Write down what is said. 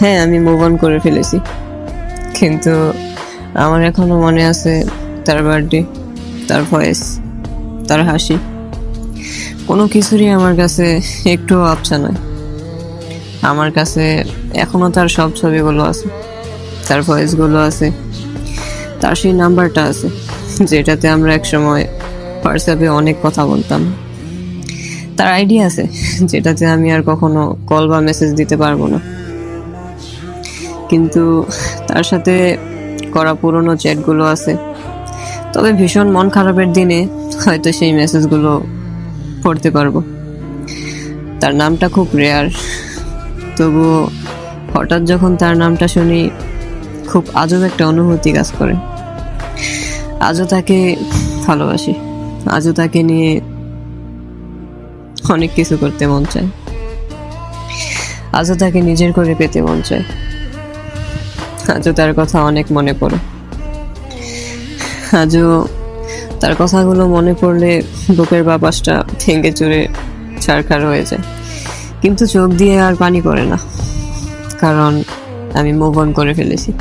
হ্যাঁ আমি move on করে ফেলেছি। কিন্তু আমার এখনও মনে আছে তার বার্থডে তার ভয়েস তার হাসি। কোনো কিছুরই আমার কাছে একটুও আবছা নয়। আমার কাছে এখনও তার সব ছবিগুলো আছে, তার ভয়েসগুলো আছে, তার সেই নাম্বারটা আছে, যেটাতে আমরা একসময় হোয়াটসঅ্যাপে অনেক কথা বলতাম। তার আইডিয়া আছে, যেটাতে আমি আর কখনো কল বা মেসেজ দিতে পারব না। কিন্তু তার সাথে করা পুরনো চ্যাটগুলো আছে। তবে ভীষণ মন খারাপের দিনে হয়তো সেই মেসেজগুলো পড়তে পারব। তার নামটা খুব রেয়ার তবুও হঠাৎ যখন তার নামটা শুনি, খুব আজব একটা অনুভূতি কাজ করে। আজও তাকে ভালোবাসি। আজও তাকে নিয়ে অনেক কিছু করতে মন চায়। আজও তাকে নিজের করে পেতে মন চায়। আজও তার কথা অনেক মনে পড়ে। আজও তার কথাগুলো মনে পড়লে বুকের বাপাসটা ভেঙে চুরে ছাড়খার হয়ে যায়। কিন্তু চোখ দিয়ে আর পানি পড়ে না। কারণ আমি মুভ অন করে ফেলেছি।